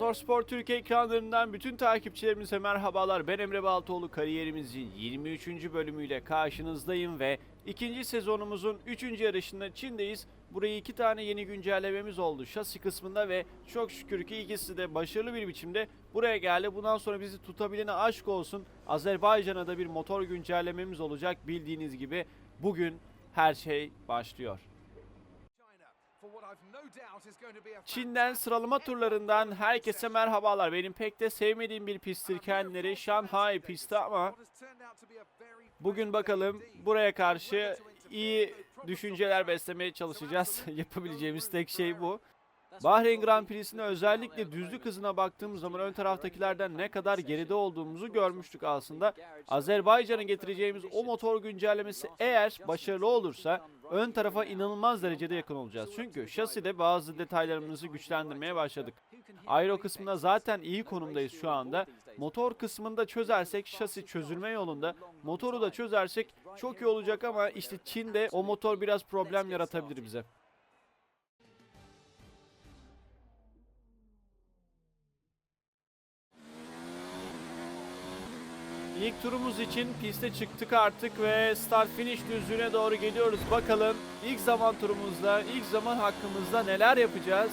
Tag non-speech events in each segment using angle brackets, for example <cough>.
Motorsport Türkiye ekranlarından bütün takipçilerimize merhabalar. Ben Emre Baltoğlu. Kariyerimizin 23. bölümüyle karşınızdayım ve ikinci sezonumuzun 3. yarışında Çin'deyiz. Burayı iki tane yeni güncellememiz oldu şasi kısmında ve çok şükür ki ikisi de başarılı bir biçimde buraya geldi. Bundan sonra bizi tutabilene aşk olsun. Azerbaycan'a da bir motor güncellememiz olacak. Bildiğiniz gibi bugün her şey başlıyor. Çin'den sıralama turlarından herkese merhabalar. Benim pek de sevmediğim bir pisttir kendileri. Şanghai pisti ama bugün bakalım buraya karşı iyi düşünceler beslemeye çalışacağız. <laughs> Yapabileceğimiz tek şey bu. Bahreyn Grand Prix'sine özellikle düzlük hızına baktığımız zaman ön taraftakilerden ne kadar geride olduğumuzu görmüştük aslında. Azerbaycan'a getireceğimiz o motor güncellemesi eğer başarılı olursa ön tarafa inanılmaz derecede yakın olacağız. Çünkü şaside bazı detaylarımızı güçlendirmeye başladık. Aero kısmında zaten iyi konumdayız şu anda. Motor kısmında çözersek şasi çözülme yolunda. Motoru da çözersek çok iyi olacak ama işte Çin'de o motor biraz problem yaratabilir bize. İlk turumuz için piste çıktık artık ve start finish düzlüğüne doğru geliyoruz. Bakalım ilk zaman turumuzda, ilk zaman hakkımızda neler yapacağız?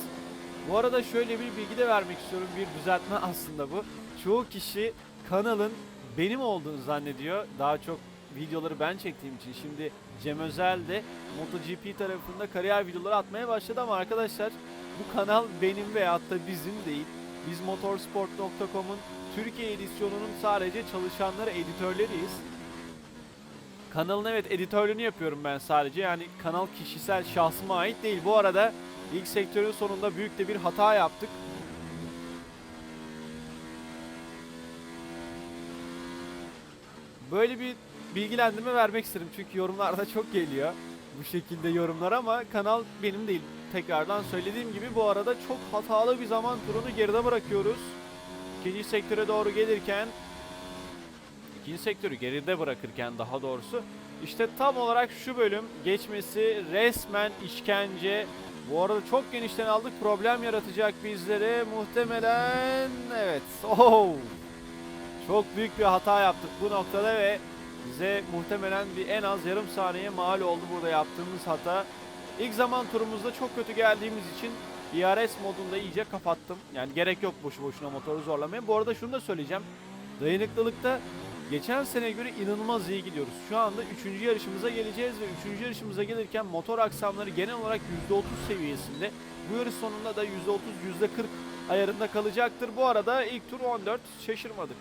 Bu arada şöyle bir bilgi de vermek istiyorum. Bir düzeltme <laughs> aslında bu. Çoğu kişi kanalın benim olduğunu zannediyor. Daha çok videoları ben çektiğim için. Şimdi Cem Özel de MotoGP tarafında kariyer videoları atmaya başladı ama arkadaşlar bu kanal benim veyahut da bizim değil. Biz motorsport.com'un Türkiye edisyonunun sadece çalışanları, editörleriyiz. Kanalın evet editörlüğünü yapıyorum ben sadece. Yani kanal kişisel şahsıma ait değil. Bu arada ilk sektörün sonunda büyük de bir hata yaptık. Böyle bir bilgilendirme vermek istedim. Çünkü yorumlarda çok geliyor bu şekilde yorumlar ama kanal benim değil. Tekrardan söylediğim gibi bu arada çok hatalı bir zaman turunu geride bırakıyoruz. İkinci sektöre doğru gelirken ikinci sektörü geride bırakırken daha doğrusu işte tam olarak şu bölüm geçmesi resmen işkence. Bu arada çok genişten aldık problem yaratacak bizlere muhtemelen evet. Oh! Çok büyük bir hata yaptık bu noktada ve bize muhtemelen bir en az yarım saniye mal oldu burada yaptığımız hata. İlk zaman turumuzda çok kötü geldiğimiz için DRS modunda iyice kapattım. Yani gerek yok boşu boşuna motoru zorlamaya. Bu arada şunu da söyleyeceğim. Dayanıklılıkta geçen sene göre inanılmaz iyi gidiyoruz. Şu anda 3. yarışımıza geleceğiz ve 3. yarışımıza gelirken motor aksamları genel olarak %30 seviyesinde. Bu yarış sonunda da %30 %40 ayarında kalacaktır. Bu arada ilk tur 14 şaşırmadık.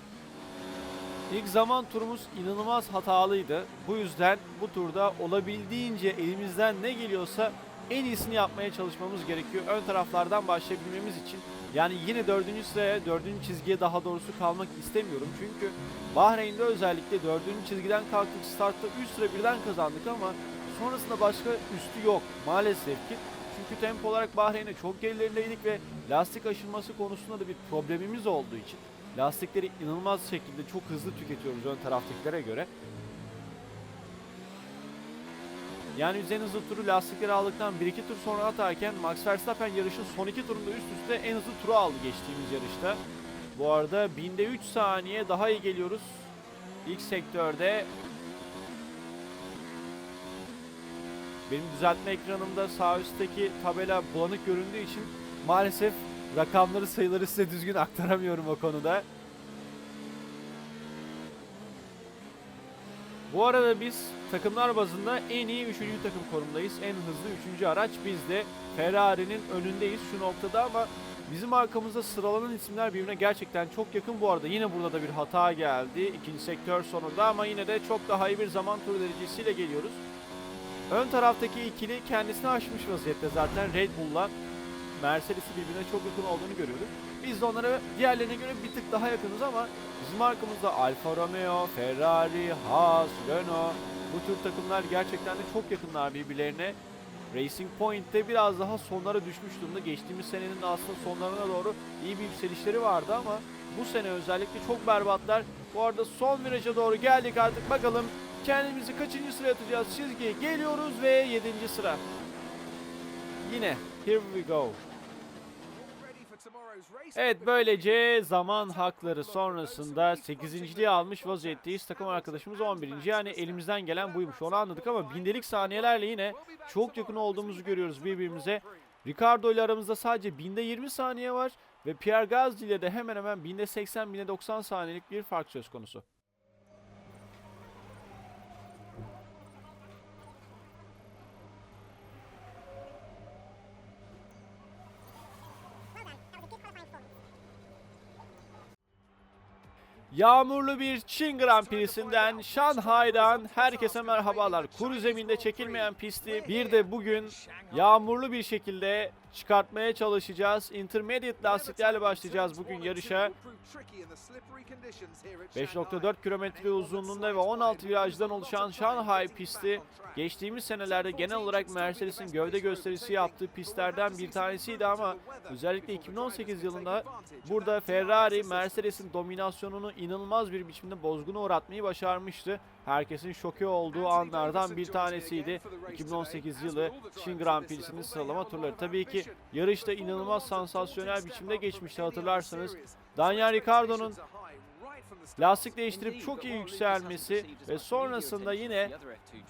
İlk zaman turumuz inanılmaz hatalıydı. Bu yüzden bu turda olabildiğince elimizden ne geliyorsa en iyisini yapmaya çalışmamız gerekiyor. Ön taraflardan başlayabilmemiz için. Yani yine dördüncü sıraya, dördüncü çizgiye daha doğrusu kalmak istemiyorum. Çünkü Bahreyn'de özellikle dördüncü çizgiden kalktık. Startta 3 sıra birden kazandık ama sonrasında başka üstü yok maalesef ki. Çünkü tempo olarak Bahreyn'e çok gerilerindeydik ve lastik aşınması konusunda da bir problemimiz olduğu için lastikleri inanılmaz şekilde çok hızlı tüketiyoruz ön taraftakilere göre. Yani en hızlı turu lastikleri aldıktan 1-2 tur sonra atarken Max Verstappen yarışın son 2 turunda üst üste en hızlı turu aldı geçtiğimiz yarışta. Bu arada binde 3 saniye daha iyi geliyoruz. İlk sektörde benim düzeltme ekranımda sağ üstteki tabela bulanık göründüğü için maalesef rakamları sayıları size düzgün aktaramıyorum o konuda. Bu arada biz takımlar bazında en iyi 3. takım konumdayız. En hızlı 3. araç biz de Ferrari'nin önündeyiz şu noktada ama bizim arkamızda sıralanan isimler birbirine gerçekten çok yakın. Bu arada yine burada da bir hata geldi ikinci sektör sonunda ama yine de çok daha iyi bir zaman tur derecesiyle geliyoruz. Ön taraftaki ikili kendisini aşmış vaziyette zaten Red Bull'la Mercedes'i birbirine çok yakın olduğunu görüyoruz. Biz de onlara diğerlerine göre bir tık daha yakınız ama bizim arkamızda Alfa Romeo, Ferrari, Haas, Renault bu tür takımlar gerçekten de çok yakınlar birbirlerine. Racing Point'te biraz daha sonlara düşmüş durumda. Geçtiğimiz senenin aslında sonlarına doğru iyi bir yükselişleri vardı ama bu sene özellikle çok berbatlar. Bu arada son viraja doğru geldik artık bakalım kendimizi kaçıncı sıraya atacağız çizgiye geliyoruz ve 7. sıra. Yine here we go. Evet böylece zaman hakları sonrasında 8.liği almış vaziyetteyiz. Takım arkadaşımız 11. Yani elimizden gelen buymuş onu anladık ama bindelik saniyelerle yine çok yakın olduğumuzu görüyoruz birbirimize. Ricardo ile aramızda sadece binde 20 saniye var ve Pierre Gasly ile de hemen hemen binde 80 binde 90 saniyelik bir fark söz konusu. Yağmurlu bir Çin Grand Prix'sinden Şanghay'dan herkese merhabalar. Kuru zeminde çekilmeyen pisti bir de bugün yağmurlu bir şekilde çıkartmaya çalışacağız. Intermediate lastiklerle başlayacağız bugün yarışa. 5.4 kilometre uzunluğunda ve 16 virajdan oluşan Şanghay pisti geçtiğimiz senelerde genel olarak Mercedes'in gövde gösterisi yaptığı pistlerden bir tanesiydi ama özellikle 2018 yılında burada Ferrari Mercedes'in dominasyonunu inanılmaz bir biçimde bozguna uğratmayı başarmıştı. Herkesin şoke olduğu anlardan bir tanesiydi. 2018 yılı Çin Grand Prix'sinin sıralama turları. Tabii ki yarışta inanılmaz sansasyonel biçimde geçmişti hatırlarsanız. Daniel Ricciardo'nun lastik değiştirip çok iyi yükselmesi ve sonrasında yine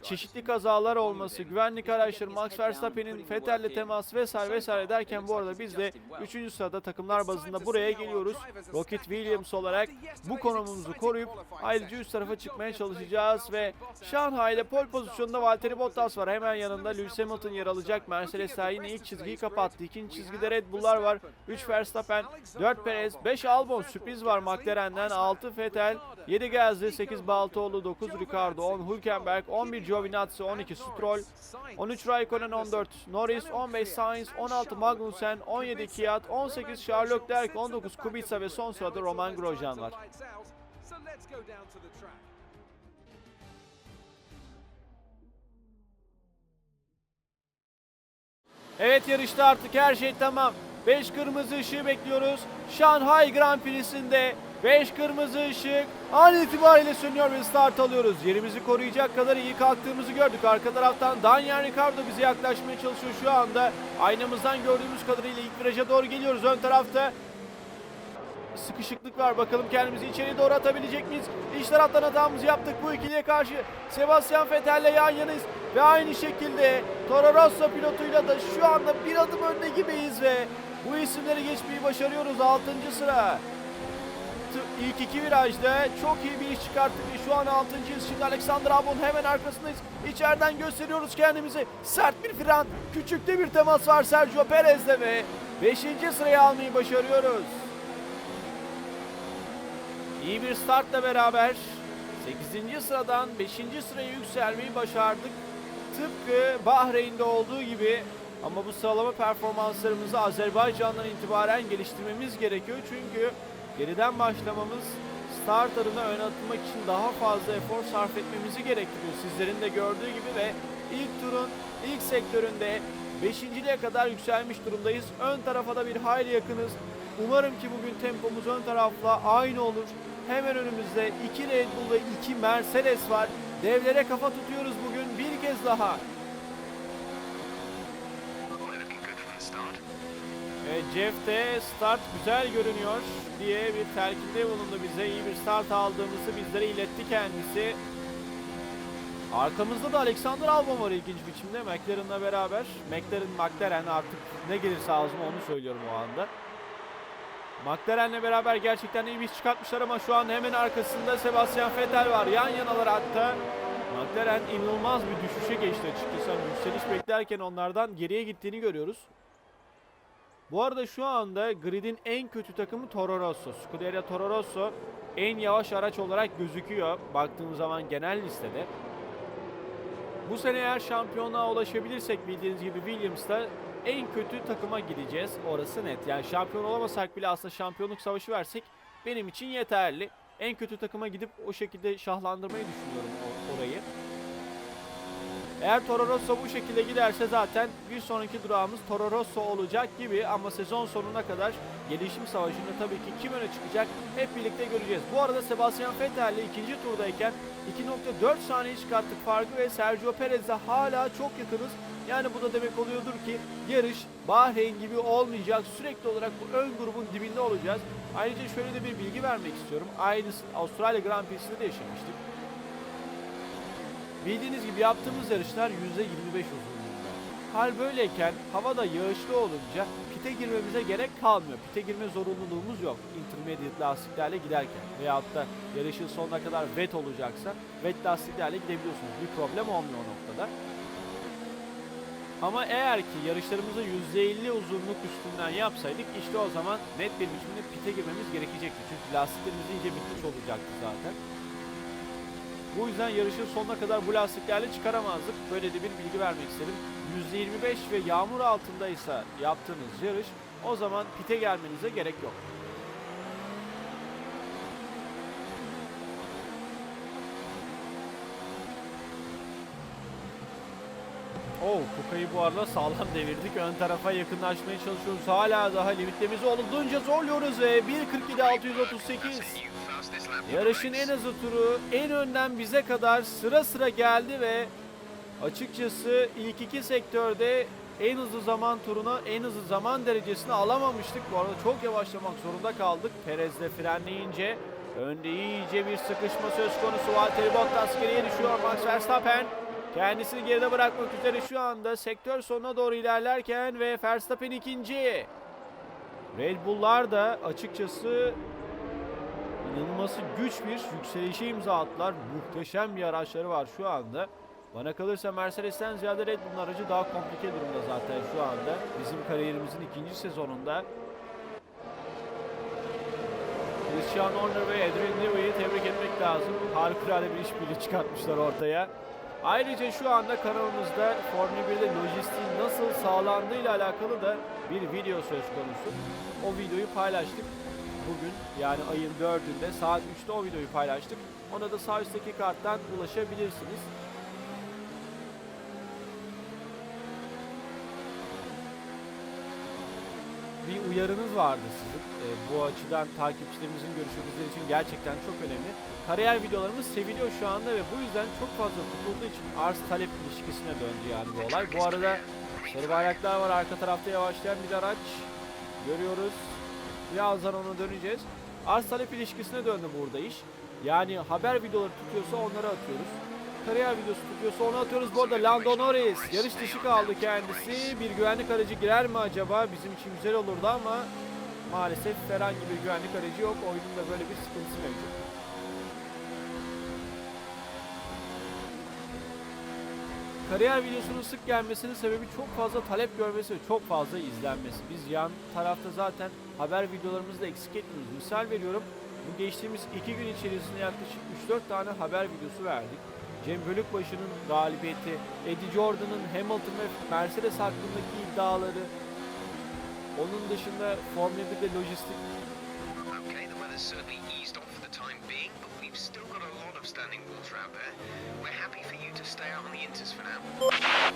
çeşitli kazalar olması, güvenlik araçları, Max Verstappen'in Vettel'le teması vesaire vesaire derken bu arada biz de 3. sırada takımlar bazında buraya geliyoruz. Rocket Williams olarak bu konumumuzu koruyup ayrıca üst tarafa çıkmaya çalışacağız ve Şanghay'da pole pozisyonunda Valtteri Bottas var. Hemen yanında Lewis Hamilton yer alacak. Mercedes daha yine ilk çizgiyi kapattı. İkinci çizgide Red Bull'lar var. 3 Verstappen, 4 Perez, 5 Albon sürpriz var McLaren'den, 6 Vettel, 7 Gasly, 8 Baltoğlu, 9 Ricardo, 10 Hülkenberg, 11 Giovinazzi, 12 Stroll, 13 Raikkonen, 14 Norris, 15 Sainz, 16 Magnussen, 17 Kvyat, 18 Charles Leclerc, 19 Kubica ve son sırada Roman Grosjean var. Evet yarışta artık her şey tamam. 5 kırmızı ışığı bekliyoruz. Şanghay Grand Prix'sinde 5 kırmızı ışık an itibariyle sönüyor ve start alıyoruz. Yerimizi koruyacak kadar iyi kalktığımızı gördük. Arka taraftan Daniel Ricciardo bize yaklaşmaya çalışıyor şu anda. Aynamızdan gördüğümüz kadarıyla ilk viraja doğru geliyoruz. Ön tarafta sıkışıklık var. Bakalım kendimizi içeri doğru atabilecek miyiz? İç taraftan hatamızı yaptık bu ikiliye karşı. Sebastian Vettel'le yan yanayız. Ve aynı şekilde Toro Rosso pilotuyla da şu anda bir adım önde gibiyiz ve bu isimleri geçmeyi başarıyoruz 6. sıra. T- İlk iki virajda çok iyi bir iş çıkarttık şu an 6.'yız. Şimdi Alexander Albon hemen arkasındayız. İçeriden gösteriyoruz kendimizi. Sert bir fren, küçük de bir temas var Sergio Perez'de ve 5. sırayı almayı başarıyoruz. İyi bir startla beraber 8. sıradan 5. sıraya yükselmeyi başardık. Tıpkı Bahreyn'de olduğu gibi ama bu sıralama performanslarımızı Azerbaycan'dan itibaren geliştirmemiz gerekiyor. Çünkü geriden başlamamız start adına ön atılmak için daha fazla efor sarf etmemizi gerektiriyor. Sizlerin de gördüğü gibi ve ilk turun ilk sektöründe 5.liğe kadar yükselmiş durumdayız. Ön tarafa da bir hayli yakınız. Umarım ki bugün tempomuz ön tarafla aynı olur. Hemen önümüzde 2 Red Bull ve 2 Mercedes var. Devlere kafa tutuyoruz bugün bir kez daha. Evet, Jeff de start güzel görünüyor diye bir telkinde bulundu bize. İyi bir start aldığımızı bizlere iletti kendisi. Arkamızda da Alexander Albon var ilginç biçimde McLaren'la beraber. McLaren, McLaren artık ne gelirse ağzıma onu söylüyorum o anda. McLaren'le beraber gerçekten iyi bir çıkartmışlar ama şu an hemen arkasında Sebastian Vettel var. Yan yanalar hatta. McLaren inanılmaz bir düşüşe geçti açıkçası. Hani yükseliş beklerken onlardan geriye gittiğini görüyoruz. Bu arada şu anda gridin en kötü takımı Toro Rosso. Scuderia Toro Rosso en yavaş araç olarak gözüküyor baktığımız zaman genel listede. Bu sene eğer şampiyonluğa ulaşabilirsek bildiğiniz gibi Williams'ta en kötü takıma gideceğiz. Orası net. Yani şampiyon olamasak bile aslında şampiyonluk savaşı versek benim için yeterli. En kötü takıma gidip o şekilde şahlandırmayı düşünüyorum orayı. Eğer Toro Rosso bu şekilde giderse zaten bir sonraki durağımız Toro Rosso olacak gibi ama sezon sonuna kadar gelişim savaşında tabii ki kim öne çıkacak hep birlikte göreceğiz. Bu arada Sebastian Vettel ile ikinci turdayken 2.4 saniye çıkarttık farkı ve Sergio Perez'le hala çok yakınız. Yani bu da demek oluyordur ki yarış Bahreyn gibi olmayacak. Sürekli olarak bu ön grubun dibinde olacağız. Ayrıca şöyle de bir bilgi vermek istiyorum. Aynısı Avustralya Grand Prix'sinde de yaşamıştık. Bildiğiniz gibi yaptığımız yarışlar %25 uzunluğunda. Hal böyleyken havada yağışlı olunca pite girmemize gerek kalmıyor. Pite girme zorunluluğumuz yok. Intermediate lastiklerle giderken veyahut da yarışın sonuna kadar wet olacaksa wet lastiklerle gidebiliyorsunuz. Bir problem olmuyor o noktada. Ama eğer ki yarışlarımızı %50 uzunluk üstünden yapsaydık işte o zaman net bir biçimde pite girmemiz gerekecekti. Çünkü lastiklerimiz iyice bitmiş olacaktı zaten. Bu yüzden yarışın sonuna kadar bu lastiklerle çıkaramazdık. Böyle de bir bilgi vermek istedim. %25 ve yağmur altındaysa yaptığınız yarış o zaman pite gelmenize gerek yok. Oh, Kuka'yı bu arada sağlam devirdik. Ön tarafa yakınlaşmaya çalışıyoruz. Hala daha limitlerimizi olduğunca zorluyoruz ve 1.47 638. Yarışın en hızlı turu en önden bize kadar sıra sıra geldi ve açıkçası ilk iki sektörde en hızlı zaman turuna en hızlı zaman derecesini alamamıştık. Bu arada çok yavaşlamak zorunda kaldık. Perez de frenleyince önde iyice bir sıkışma söz konusu. Valtteri Bottas geriye düşüyor. Max Verstappen kendisini geride bırakmak üzere şu anda sektör sonuna doğru ilerlerken ve Verstappen ikinci. Red Bull'lar da açıkçası inanılması güç bir yükselişe imza attılar. Muhteşem bir araçları var şu anda. Bana kalırsa Mercedes'ten ziyade Red Bull'un aracı daha komplike durumda zaten şu anda. Bizim kariyerimizin ikinci sezonunda. Christian Horner ve Adrian Newey'i tebrik etmek lazım. Harikulade bir işbirliği çıkartmışlar ortaya. Ayrıca şu anda kanalımızda Formula 1'de lojistiğin nasıl sağlandığıyla alakalı da bir video söz konusu. O videoyu paylaştık bugün yani ayın 4'ünde saat 3'te o videoyu paylaştık. Ona da sağ üstteki karttan ulaşabilirsiniz. Bir uyarınız vardı sizin. Ee, bu açıdan takipçilerimizin görüşü bizler için gerçekten çok önemli. Kariyer videolarımız seviliyor şu anda ve bu yüzden çok fazla tutulduğu için arz talep ilişkisine döndü yani bu olay. Bu arada sarı bayraklar var arka tarafta yavaşlayan bir araç görüyoruz. Birazdan ona döneceğiz. Arz talep ilişkisine döndü burada iş. Yani haber videoları tutuyorsa onları atıyoruz. Kariyer videosu tutuyorsa onu atıyoruz. Bu arada Lando Norris yarış dışı kaldı kendisi. Bir güvenlik aracı girer mi acaba? Bizim için güzel olurdu ama maalesef herhangi bir güvenlik aracı yok. Oyunun da böyle bir sıkıntısı mevcut. Kariyer videosunun sık gelmesinin sebebi çok fazla talep görmesi ve çok fazla izlenmesi. Biz yan tarafta zaten haber videolarımızı da eksik etmiyoruz. Misal veriyorum bu geçtiğimiz iki gün içerisinde yaklaşık 3-4 tane haber videosu verdik. Cem Bölükbaşı'nın galibiyeti, Eddie Jordan'ın Hamilton ve Mercedes hakkındaki iddiaları, onun dışında Formula 1'de lojistik Okay,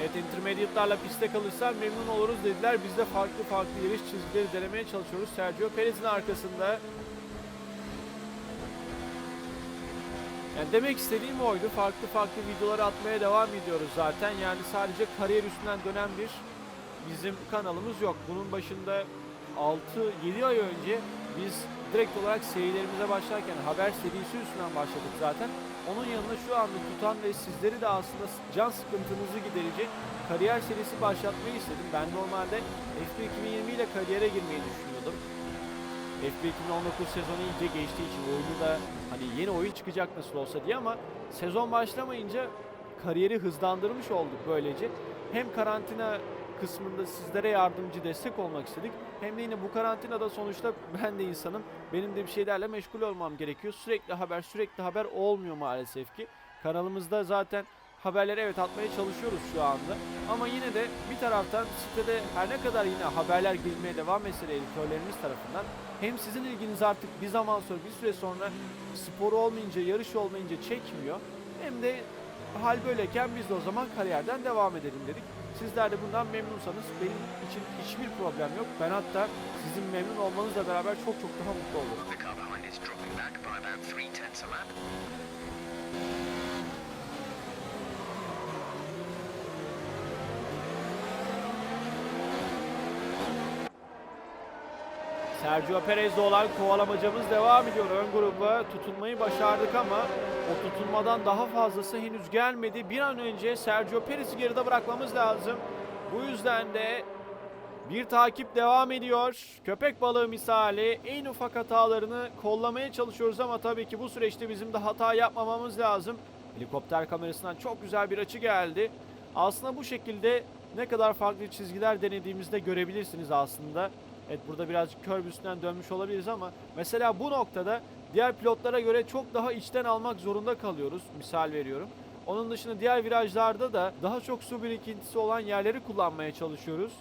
Evet intermediate'larla piste kalırsan memnun oluruz dediler. Biz de farklı farklı yarış çizgileri denemeye çalışıyoruz. Sergio Perez'in arkasında. Yani demek istediğim oydu. Farklı farklı videoları atmaya devam ediyoruz zaten. Yani sadece kariyer üstünden dönen bir bizim kanalımız yok. Bunun başında 6-7 ay önce biz direkt olarak serilerimize başlarken haber serisi üstünden başladık zaten. Onun yanına şu anda tutan ve sizleri de aslında can sıkıntınızı giderecek kariyer serisi başlatmayı istedim. Ben normalde F1 2020 ile kariyere girmeyi düşünüyordum. F1 2019 sezonu iyice geçtiği için oyunu da hani yeni oyun çıkacak nasıl olsa diye ama sezon başlamayınca kariyeri hızlandırmış olduk böylece. Hem karantina kısmında sizlere yardımcı destek olmak istedik. Hem de yine bu karantinada sonuçta ben de insanım. Benim de bir şeylerle meşgul olmam gerekiyor. Sürekli haber, sürekli haber olmuyor maalesef ki. Kanalımızda zaten haberleri evet atmaya çalışıyoruz şu anda. Ama yine de bir taraftan sitede her ne kadar yine haberler girmeye devam etse de editörlerimiz tarafından hem sizin ilginiz artık bir zaman sonra bir süre sonra spor olmayınca, yarış olmayınca çekmiyor. Hem de hal böyleyken biz de o zaman kariyerden devam edelim dedik. Sizler de bundan memnunsanız benim için hiçbir problem yok. Ben hatta sizin memnun olmanızla beraber çok çok daha mutlu olurum. The car behind is dropping back by about three tenths a lap. Sergio Perez'le olan kovalamacamız devam ediyor. Ön gruba tutunmayı başardık ama o tutunmadan daha fazlası henüz gelmedi. Bir an önce Sergio Perez'i geride bırakmamız lazım. Bu yüzden de bir takip devam ediyor. Köpek balığı misali en ufak hatalarını kollamaya çalışıyoruz ama tabii ki bu süreçte bizim de hata yapmamamız lazım. Helikopter kamerasından çok güzel bir açı geldi. Aslında bu şekilde ne kadar farklı çizgiler denediğimizde görebilirsiniz aslında. Evet burada birazcık curb üstünden dönmüş olabiliriz ama mesela bu noktada diğer pilotlara göre çok daha içten almak zorunda kalıyoruz. Misal veriyorum. Onun dışında diğer virajlarda da daha çok su birikintisi olan yerleri kullanmaya çalışıyoruz.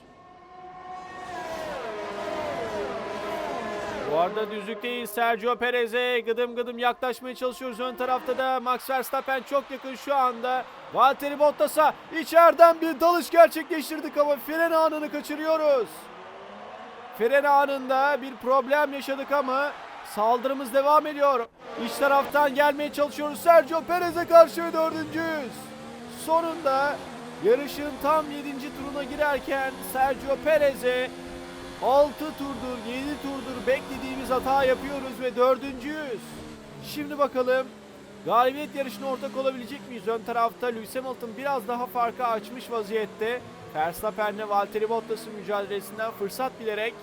Bu arada düzlükteyiz. Sergio Perez'e gıdım gıdım yaklaşmaya çalışıyoruz. Ön tarafta da Max Verstappen çok yakın şu anda. Valtteri Bottas'a içeriden bir dalış gerçekleştirdik ama fren anını kaçırıyoruz. Fren anında bir problem yaşadık ama saldırımız devam ediyor. İç taraftan gelmeye çalışıyoruz. Sergio Perez'e karşı dördüncüyüz. Sonunda yarışın tam 7. turuna girerken Sergio Perez'e 6 turdur, 7 turdur beklediğimiz hata yapıyoruz ve dördüncüyüz. Şimdi bakalım galibiyet yarışına ortak olabilecek miyiz? Ön tarafta Lewis Hamilton biraz daha farkı açmış vaziyette. Verstappen'le Valtteri Bottas'ın mücadelesinden fırsat bilerek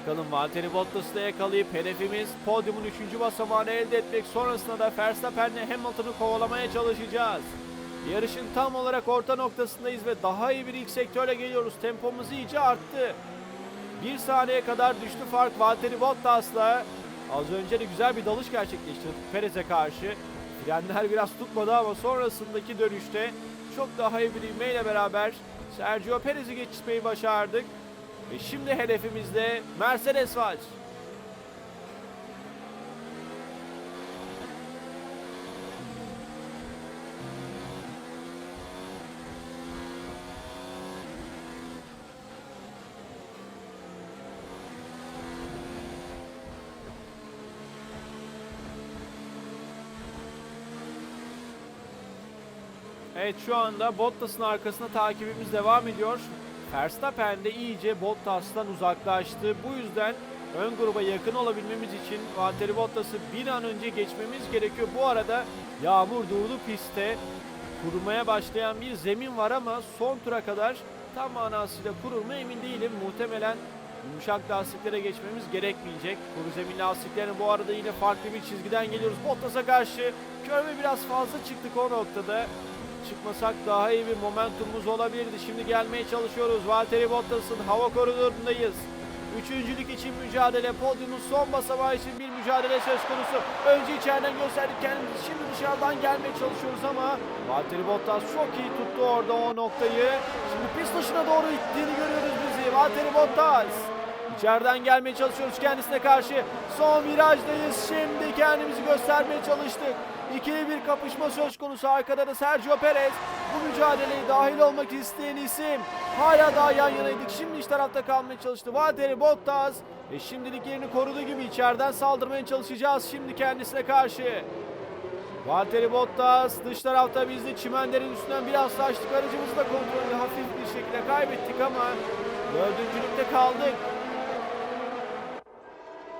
Bakalım Valtteri Bottas'ı da yakalayıp hedefimiz podyumun 3. basamağını elde etmek. Sonrasında da Verstappen'le Hamilton'ı kovalamaya çalışacağız. Yarışın tam olarak orta noktasındayız ve daha iyi bir ilk sektörle geliyoruz. Tempomuz iyice arttı. Bir saniye kadar düştü fark Valtteri Bottas'la. Az önce de güzel bir dalış gerçekleştirdik Perez'e karşı. Frenler biraz tutmadı ama sonrasındaki dönüşte çok daha iyi bir ivmeyle beraber Sergio Perez'i geçmeyi başardık. Ve şimdi hedefimizde Mercedes var. Evet şu anda Bottas'ın arkasında takibimiz devam ediyor. Verstappen de iyice Bottas'tan uzaklaştı. Bu yüzden ön gruba yakın olabilmemiz için Valtteri Bottas'ı bir an önce geçmemiz gerekiyor. Bu arada yağmur durdu pistte. Kurumaya başlayan bir zemin var ama son tura kadar tam manasıyla kurur mu emin değilim. Muhtemelen yumuşak lastiklere geçmemiz gerekmeyecek. Kuru zemin lastiklerine bu arada yine farklı bir çizgiden geliyoruz. Bottas'a karşı körve biraz fazla çıktık o noktada. Çıkmasak daha iyi bir momentumumuz olabilirdi. Şimdi gelmeye çalışıyoruz. Valtteri Bottas'ın hava koridorundayız. Üçüncülük için mücadele, podyumun son basamağı için bir mücadele söz konusu. Önce içeriden gösterdik kendimizi, şimdi dışarıdan gelmeye çalışıyoruz ama Valtteri Bottas çok iyi tuttu orada o noktayı. Şimdi pist dışına doğru ittiğini görüyoruz bizi. Valtteri Bottas. İçeriden gelmeye çalışıyoruz kendisine karşı. Son virajdayız. Şimdi kendimizi göstermeye çalıştık. İkili bir kapışma söz konusu. Arkada da Sergio Perez. Bu mücadeleye dahil olmak isteyen isim. Hala daha yan yanaydık. Şimdi iç tarafta kalmaya çalıştı. Valtteri Bottas. Ve şimdilik yerini koruduğu gibi içeriden saldırmaya çalışacağız şimdi kendisine karşı. Valtteri Bottas dış tarafta biz de çimenlerin üstünden biraz saçtık. Aracımızı da kontrolü hafif bir şekilde kaybettik ama dördüncülükte kaldık.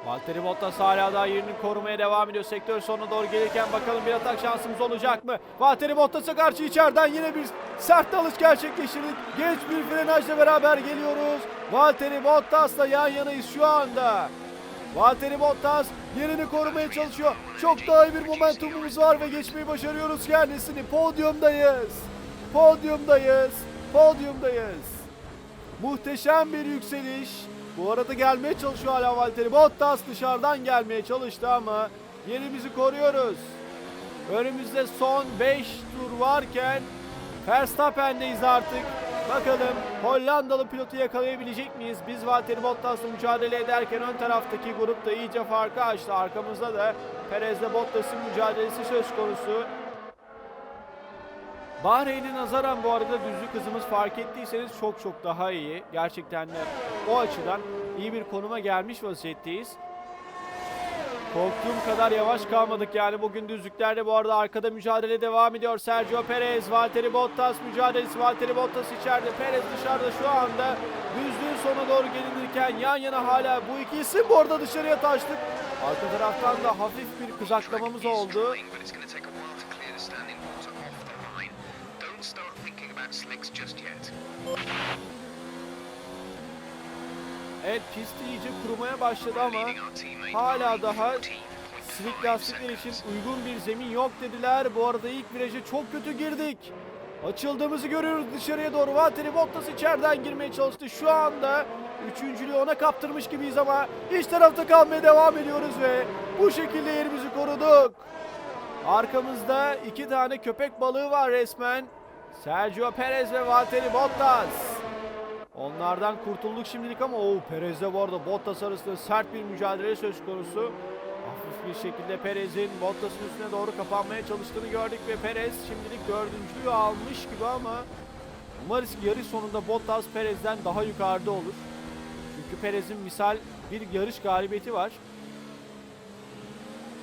Valtteri Bottas hala daha yerini korumaya devam ediyor. Sektör sonuna doğru gelirken bakalım bir atak şansımız olacak mı? Valtteri Bottas'a karşı içeriden yine bir sert dalış gerçekleştirdik. Genç bir frenajla beraber geliyoruz. Valtteri Bottas'la yan yanayız şu anda. Valtteri Bottas yerini korumaya çalışıyor. Çok daha iyi bir momentumumuz var ve geçmeyi başarıyoruz kendisini. Podyumdayız. Podyumdayız. Podyumdayız. Muhteşem bir yükseliş. Bu arada gelmeye çalışıyor hala Valtteri. Bottas dışarıdan gelmeye çalıştı ama yerimizi koruyoruz. Önümüzde son 5 tur varken Verstappen'deyiz artık. Bakalım Hollandalı pilotu yakalayabilecek miyiz? Biz Valtteri Bottas'la mücadele ederken ön taraftaki grupta iyice farkı açtı. Arkamızda da Perez'le Bottas'ın mücadelesi söz konusu. Bahreyn'e nazaran bu arada düzlük hızımız fark ettiyseniz çok çok daha iyi. Gerçekten de o açıdan iyi bir konuma gelmiş vaziyetteyiz. Korktuğum kadar yavaş kalmadık yani bugün düzlüklerde bu arada arkada mücadele devam ediyor. Sergio Perez, Valtteri Bottas mücadelesi. Valtteri Bottas içeride, Perez dışarıda şu anda düzlüğün sonuna doğru gelinirken yan yana hala bu iki isim bu arada dışarıya taştık. Arka taraftan da hafif bir kızaklamamız oldu. Evet pist iyice kurumaya başladı ama hala daha 14.5 slick lastikler için uygun bir zemin yok dediler. Bu arada ilk viraja çok kötü girdik. Açıldığımızı görüyoruz dışarıya doğru. Valtteri Bottas içeriden girmeye çalıştı. Şu anda üçüncülüğü ona kaptırmış gibiyiz ama iç tarafta kalmaya devam ediyoruz ve bu şekilde yerimizi koruduk. Arkamızda iki tane köpek balığı var resmen. Sergio Perez ve Valtteri Bottas. Onlardan kurtulduk şimdilik ama o Perez'le bu arada Bottas arasında sert bir mücadele söz konusu. Hafif bir şekilde Perez'in Bottas'ın üstüne doğru kapanmaya çalıştığını gördük ve Perez şimdilik dördüncülüğü almış gibi ama umarız ki yarış sonunda Bottas Perez'den daha yukarıda olur. Çünkü Perez'in misal bir yarış galibiyeti var.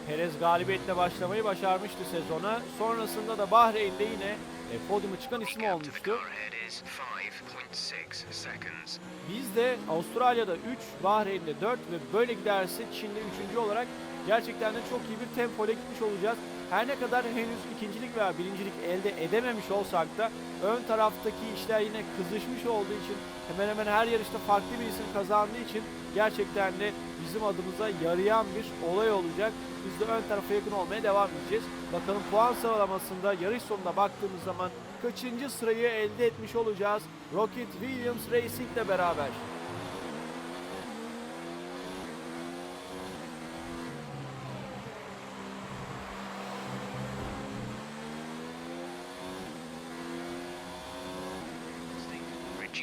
Perez galibiyetle başlamayı başarmıştı sezona. Sonrasında da Bahreyn'de yine e, podyuma çıkan isim olmuştu. car ahead is 5.6 seconds. Biz de Avustralya'da 3, Bahreyn'de 4 ve böyle giderse Çin'de 3. olarak gerçekten de çok iyi bir tempo ile gitmiş olacağız. Her ne kadar henüz ikincilik veya birincilik elde edememiş olsak da ön taraftaki işler yine kızışmış olduğu için hemen hemen her yarışta farklı bir isim kazandığı için gerçekten de bizim adımıza yarayan bir olay olacak. Biz de ön tarafa yakın olmaya devam edeceğiz. Bakalım puan sıralamasında yarış sonunda baktığımız zaman kaçıncı sırayı elde etmiş olacağız Rocket Williams Racing ile beraber.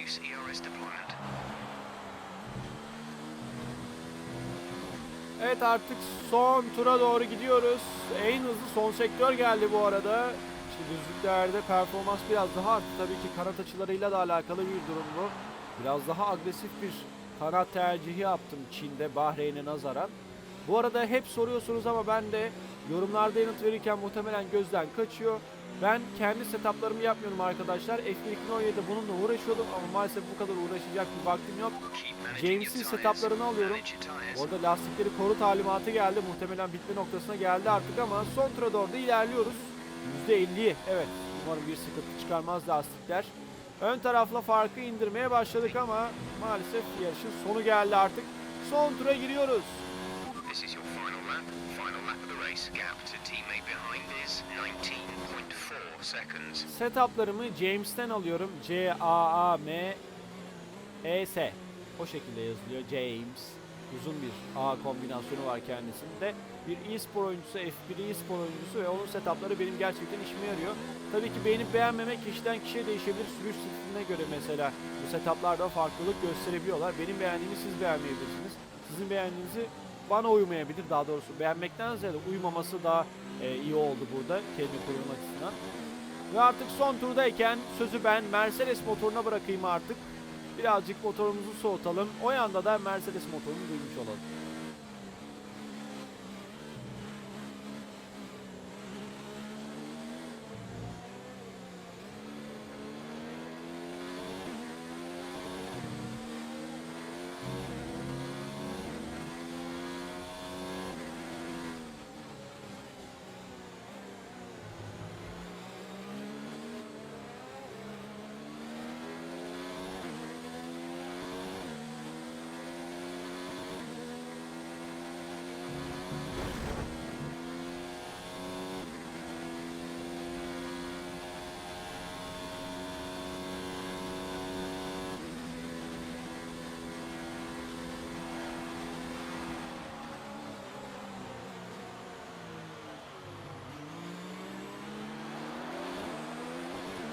Reduce ERS deployment. Evet artık son tura doğru gidiyoruz. En hızlı son sektör geldi bu arada. İşte düzlüklerde performans biraz daha arttı. Tabii ki kanat açılarıyla da alakalı bir durum bu. Biraz daha agresif bir kanat tercihi yaptım Çin'de Bahreyn'e nazaran. Bu arada hep soruyorsunuz ama ben de yorumlarda yanıt verirken muhtemelen gözden kaçıyor. Ben kendi setuplarımı yapmıyorum arkadaşlar. F1 2017'de bununla uğraşıyordum ama maalesef bu kadar uğraşacak bir vaktim yok. James'in setuplarını alıyorum. Orada lastikleri koru talimatı geldi. Muhtemelen bitme noktasına geldi artık ama son tura doğru da ilerliyoruz. %50'yi evet. Umarım bir sıkıntı çıkarmaz lastikler. Ön tarafla farkı indirmeye başladık ama maalesef yarışın sonu geldi artık. Son tura giriyoruz. This is your final lap. Final lap of the race. Gap to teammate behind is 19.4 seconds. Setuplarımı James'ten alıyorum. C-A-A-M-E-S. O şekilde yazılıyor. James. Uzun bir A kombinasyonu var kendisinde. Bir e-spor oyuncusu, F1 e-spor oyuncusu ve onun setupları benim gerçekten işime yarıyor. Tabii ki beğenip beğenmemek kişiden kişiye değişebilir. Sürüş stiline göre mesela bu setuplarda farklılık gösterebiliyorlar. Benim beğendiğimi siz beğenmeyebilirsiniz. Sizin beğendiğinizi bana uymayabilir daha doğrusu. Beğenmekten ziyade uymaması daha e, iyi oldu burada kendi kurumu açısından. Ve artık son turdayken sözü ben Mercedes motoruna bırakayım artık. Birazcık motorumuzu soğutalım. O yanda da Mercedes motorunu duymuş olalım.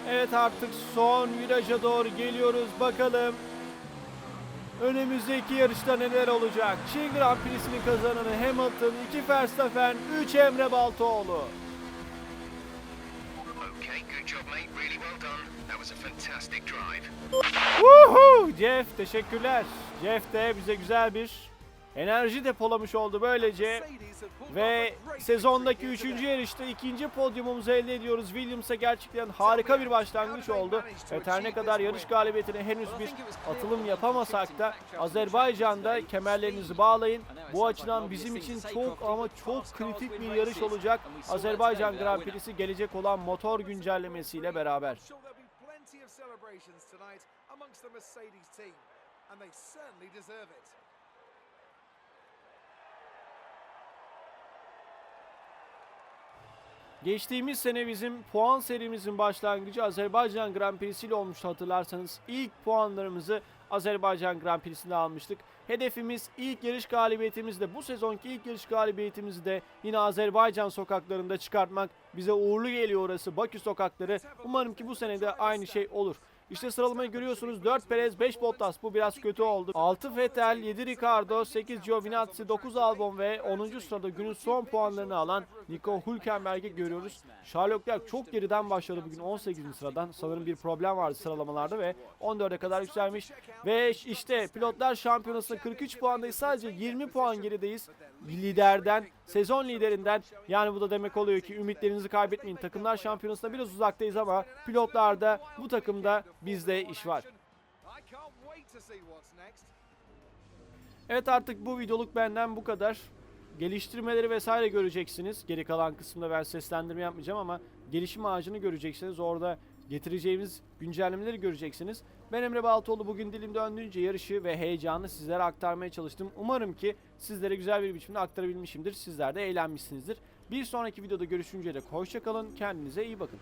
Evet artık son viraja doğru geliyoruz. Bakalım önümüzdeki yarışta neler olacak? Çin Grand Prix'sinin kazananı Hamilton, 2 Verstappen, 3 Emre Baltoğlu. Okay, good job, mate. Really well done. That was a fantastic drive. Woohoo! Jeff teşekkürler. Jeff de bize güzel bir enerji depolamış oldu böylece. Ve sezondaki 3. yarışta ikinci podyumumuzu elde ediyoruz. Williams'a gerçekten harika bir başlangıç oldu. Ve her ne kadar yarış galibiyetine henüz bir atılım yapamasak da Azerbaycan'da kemerlerinizi bağlayın. Bu açıdan bizim için çok ama çok kritik bir yarış olacak. Azerbaycan Grand Prix'si gelecek olan motor güncellemesiyle beraber. And they certainly deserve it. Geçtiğimiz sene bizim puan serimizin başlangıcı Azerbaycan Grand Prix'si ile olmuştu hatırlarsanız. ilk puanlarımızı Azerbaycan Grand Prix'sinde almıştık. Hedefimiz ilk yarış galibiyetimizi de bu sezonki ilk yarış galibiyetimizi de yine Azerbaycan sokaklarında çıkartmak bize uğurlu geliyor orası Bakü sokakları. Umarım ki bu sene de aynı şey olur. İşte sıralamayı görüyorsunuz. 4 Perez, 5 Bottas. Bu biraz kötü oldu. 6 Vettel, 7 Ricardo, 8 Giovinazzi, 9 Albon ve 10. sırada günün son puanlarını alan Nico Hülkenberg'i görüyoruz. Charles Leclerc çok geriden başladı bugün 18. sıradan. Sanırım bir problem vardı sıralamalarda ve 14'e kadar yükselmiş. Ve işte pilotlar şampiyonasında 43 puandayız. Sadece 20 puan gerideyiz. Liderden, sezon liderinden. Yani bu da demek oluyor ki ümitlerinizi kaybetmeyin. Takımlar şampiyonasında biraz uzaktayız ama pilotlarda bu takımda bizde iş var. Evet artık bu videoluk benden bu kadar. Geliştirmeleri vesaire göreceksiniz. Geri kalan kısımda ben seslendirme yapmayacağım ama gelişim ağacını göreceksiniz. Orada getireceğimiz güncellemeleri göreceksiniz. Ben Emre Baltoğlu bugün dilim döndüğünce yarışı ve heyecanı sizlere aktarmaya çalıştım. Umarım ki sizlere güzel bir biçimde aktarabilmişimdir. Sizler de eğlenmişsinizdir. Bir sonraki videoda görüşünceye dek hoşçakalın. Kendinize iyi bakın.